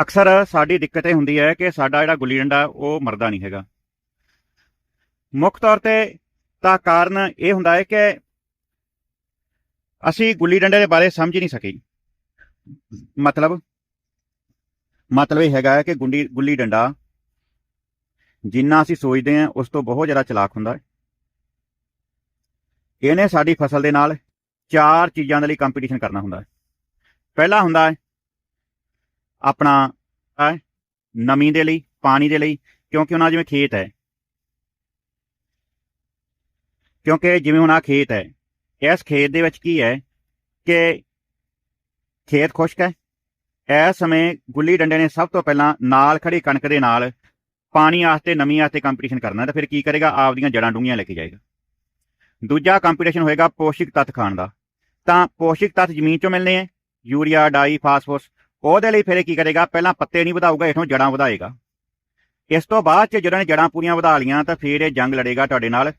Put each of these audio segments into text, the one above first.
ਅਕਸਰ ਸਾਡੀ ਦਿੱਕਤ ਇਹ ਹੁੰਦੀ ਹੈ ਕਿ ਸਾਡਾ ਜਿਹੜਾ ਗੁੱਲੀ ਡੰਡਾ, ਉਹ ਮਰਦਾ ਨਹੀਂ ਹੈਗਾ। ਮੁੱਖ ਤੌਰ ਤੇ ਤਾਂ ਕਾਰਨ ਇਹ ਹੁੰਦਾ ਹੈ ਕਿ ਅਸੀਂ ਗੁੱਲੀ ਡੰਡੇ ਦੇ ਬਾਰੇ ਸਮਝ ਨਹੀਂ ਸਕੇ। ਮਤਲਬ ਮਤਲਬ ਇਹ ਹੈਗਾ ਹੈ ਕਿ ਗੁੰਡੀ, ਗੁੱਲੀ ਡੰਡਾ ਜਿੰਨਾ ਅਸੀਂ ਸੋਚਦੇ ਹਾਂ, ਉਸ ਤੋਂ ਬਹੁਤ ਜ਼ਿਆਦਾ ਚਲਾਕ ਹੁੰਦਾ ਹੈ। ਇਹਨੇ ਸਾਡੀ ਫਸਲ ਦੇ ਨਾਲ ਚਾਰ ਚੀਜ਼ਾਂ ਦੇ ਲਈ ਕੰਪੀਟੀਸ਼ਨ ਕਰਨਾ ਹੁੰਦਾ ਹੈ। ਪਹਿਲਾ ਹੁੰਦਾ ਹੈ ਆਪਣਾ ਨਮੀ ਦੇ ਲਈ, ਪਾਣੀ ਦੇ ਲਈ, ਕਿਉਂਕਿ ਉਹਨਾਂ ਜਿਵੇਂ ਖੇਤ ਹੈ। ਕਿਉਂਕਿ ਜਿਵੇਂ ਹੁਣ ਆ ਖੇਤ ਹੈ, ਇਸ ਖੇਤ ਦੇ ਵਿੱਚ ਕੀ ਹੈ ਕਿ ਖੇਤ ਖੁਸ਼ਕ ਹੈ। ਇਸ ਸਮੇਂ ਗੁੱਲੀ ਡੰਡੇ ਨੇ ਸਭ ਤੋਂ ਪਹਿਲਾਂ ਨਾਲ ਖੜੀ ਕਣਕ ਦੇ ਨਾਲ ਪਾਣੀ ਵਾਸਤੇ, ਨਮੀ ਵਾਸਤੇ ਕੰਪੀਟੀਸ਼ਨ ਕਰਨਾ ਤਾਂ ਫਿਰ ਕੀ ਕਰੇਗਾ? ਆਪਦੀਆਂ ਜੜਾਂ ਡੂੰਘੀਆਂ ਲੈ ਕੇ ਜਾਏਗਾ। ਦੂਜਾ ਕੰਪੀਟੀਸ਼ਨ ਹੋਏਗਾ ਪੋਸ਼ਕ ਤੱਤ ਖਾਣ ਦਾ। ਤਾਂ ਪੋਸ਼ਕ ਤੱਤ ਜ਼ਮੀਨ ਚੋਂ ਮਿਲਨੇ ਹੈ। ਯੂਰੀਆ, ਡਾਈ, ਫਾਸਫੋਰਸ ਉਹਦੇ ਲਈ ਫਿਰ ਇਹ ਕੀ ਕਰੇਗਾ? ਪਹਿਲਾਂ ਪੱਤੇ ਨਹੀਂ ਵਧਾਊਗਾ, ਇਥੋਂ ਜੜਾਂ ਵਧਾਏਗਾ। ਇਸ ਤੋਂ ਬਾਅਦ ਚ ਜਦੋਂ ਨੇ ਜੜਾਂ ਪੂਰੀਆਂ ਵਧਾ ਲੀਆਂ ਤਾਂ ਫਿਰ ਇਹ ਜੰਗ ਲੜੇਗਾ ਤੁਹਾਡੇ ਨਾਲ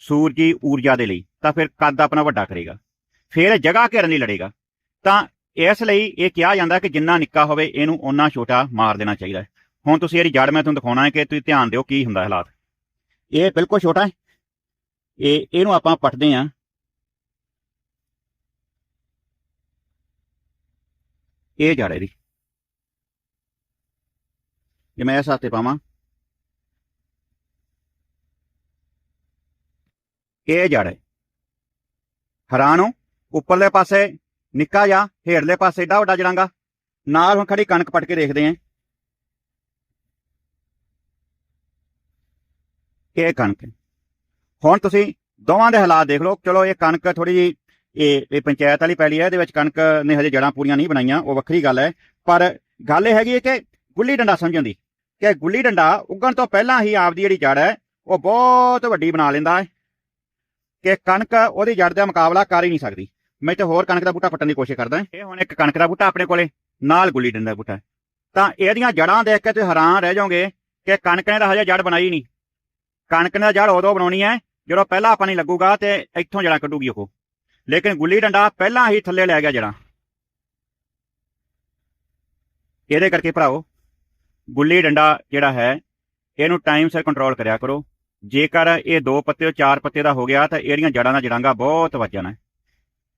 ਸੂਰਜੀ ਊਰਜਾ ਦੇ ਲਈ, ਤਾਂ ਫਿਰ ਕੱਦ ਆਪਣਾ ਵੱਡਾ ਕਰੇਗਾ। ਫਿਰ ਜਗ੍ਹਾ ਘੇਰਨ ਲਈ ਲੜੇਗਾ। ਤਾਂ ਇਸ ਲਈ ਇਹ ਕਿਹਾ ਜਾਂਦਾ ਕਿ ਜਿੰਨਾ ਨਿੱਕਾ ਹੋਵੇ, ਇਹਨੂੰ ਓਨਾ ਛੋਟਾ ਮਾਰ ਦੇਣਾ ਚਾਹੀਦਾ। ਹੁਣ ਤੁਸੀਂ ਇਹਦੀ ਜੜ ਮੈਂ ਤੁਹਾਨੂੰ ਦਿਖਾਉਣਾ ਹੈ ਕਿ ਤੁਸੀਂ ਧਿਆਨ ਦਿਓ ਕੀ ਹੁੰਦਾ ਹਾਲਾਤ। ਇਹ ਬਿਲਕੁਲ ਛੋਟਾ ਹੈ। ਇਹ, ਇਹਨੂੰ ਆਪਾਂ ਪੱਟਦੇ ਆਂ ਇਹ ਜੜ ਇਹਦੀ ਜੇ ਮੈਂ ਇਸ ਹੱਥੇ ਪਾਵਾਂ। ਇਹ ਜੜ ਹੈ ਹੈਰਾਨ ਉੱਪਰਲੇ ਪਾਸੇ ਨਿੱਕਾ ਜਿਹਾ, ਹੇਠਲੇ ਪਾਸੇ ਏਡਾ ਵੱਡਾ ਜੜਾਂਗਾ। ਨਾਲ ਹੁਣ ਖੜੀ ਕਣਕ ਪੱਟ ਕੇ ਦੇਖਦੇ ਆਂ। ਇਹ ਕਣਕ ਹੁਣ ਤੁਸੀਂ ਦੋਵਾਂ ਦੇ ਹਾਲਾਤ ਦੇਖ ਲਓ। ਚਲੋ ਇਹ ਕਣਕ ਥੋੜੀ ਜੀ ਇਹ ਇਹ ਪੰਚਾਇਤ ਵਾਲੀ ਪੈਲੀ ਹੈ ਇਹਦੇ ਵਿੱਚ ਕਣਕ ਨੇ ਹਜੇ ਜੜਾਂ ਪੂਰੀਆਂ ਨਹੀਂ ਬਣਾਈਆਂ, ਉਹ ਵੱਖਰੀ ਗੱਲ ਹੈ। ਪਰ ਗੱਲ ਇਹ ਹੈਗੀ ਹੈ ਕਿ ਗੁੱਲੀ ਡੰਡਾ ਸਮਝਣ ਦੀ, ਕਿ ਗੁੱਲੀ ਡੰਡਾ ਉੱਗਣ ਤੋਂ ਪਹਿਲਾਂ ਹੀ ਆਪਦੀ ਜਿਹੜੀ ਜੜ ਹੈ, ਉਹ ਬਹੁਤ ਵੱਡੀ ਬਣਾ ਲੈਂਦਾ ਹੈ। ਕਿ ਕਣਕ ਉਹਦੀ ਜੜ ਦਾ ਮੁਕਾਬਲਾ ਕਰ ਹੀ ਨਹੀਂ ਸਕਦੀ। ਮੈਂ ਤੇ ਹੋਰ ਕਣਕ ਦਾ ਬੂਟਾ ਪੱਟਣ ਦੀ ਕੋਸ਼ਿਸ਼ ਕਰਦਾ ਇਹ ਹੁਣ ਇੱਕ ਕਣਕ ਦਾ ਬੂਟਾ ਆਪਣੇ ਕੋਲੇ, ਨਾਲ ਗੁੱਲੀ ਡੰਡਾ ਦਾ ਬੂਟਾ ਤਾਂ ਇਹਦੀਆਂ ਜੜਾਂ ਦੇਖ ਕੇ ਤੁਸੀਂ ਹੈਰਾਨ ਰਹਿ ਜਾਓਗੇ ਕਿ ਕਣਕ ਨੇ ਤਾਂ ਹਜੇ ਜੜ ਬਣਾਈ ਨਹੀਂ। ਕਣਕ ਨੇ ਜੜ ਉਦੋਂ ਬਣਾਉਣੀ ਹੈ, ਜਦੋਂ ਪਹਿਲਾਂ ਪਾਣੀ ਲੱਗੂਗਾ ਤੇ ਇੱਥੋਂ ਜੜਾਂ ਕੱਢੂਗੀ ਉਹ। ਲੇਕਿਨ ਗੁੱਲੀ ਡੰਡਾ ਪਹਿਲਾਂ ਹੀ ਥੱਲੇ ਲੈ ਗਿਆ ਜੜਾਂ ਇਹਦੇ ਕਰਕੇ ਭਰਾਓ, ਗੁੱਲੀ ਡੰਡਾ ਜਿਹੜਾ ਹੈ, ਇਹਨੂੰ ਟਾਈਮ ਸਿਰ ਕੰਟਰੋਲ ਕਰਿਆ ਕਰੋ। ਜੇਕਰ ਇਹ ਦੋ ਪੱਤੇ ਚਾਰ ਪੱਤੇ ਦਾ ਹੋ ਗਿਆ ਤਾਂ ਇਹਦੀਆਂ ਜੜਾਂ ਦਾ ਜੜਾਂਗਾ ਬਹੁਤ ਵੱਜਣਾ ਹੈ।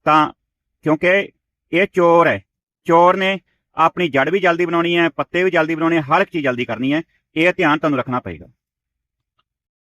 ਤਾਂ ਕਿਉਂਕਿ ਇਹ ਚੋਰ ਹੈ। ਚੋਰ ਨੇ ਆਪਣੀ ਜੜ ਵੀ ਜਲਦੀ ਬਣਾਉਣੀ ਹੈ, ਪੱਤੇ ਵੀ ਜਲਦੀ ਬਣਾਉਣੇ, ਹਰ ਇੱਕ ਚੀਜ਼ ਜਲਦੀ ਕਰਨੀ ਹੈ। ਇਹ ਧਿਆਨ ਤੁਹਾਨੂੰ ਰੱਖਣਾ ਪਏਗਾ।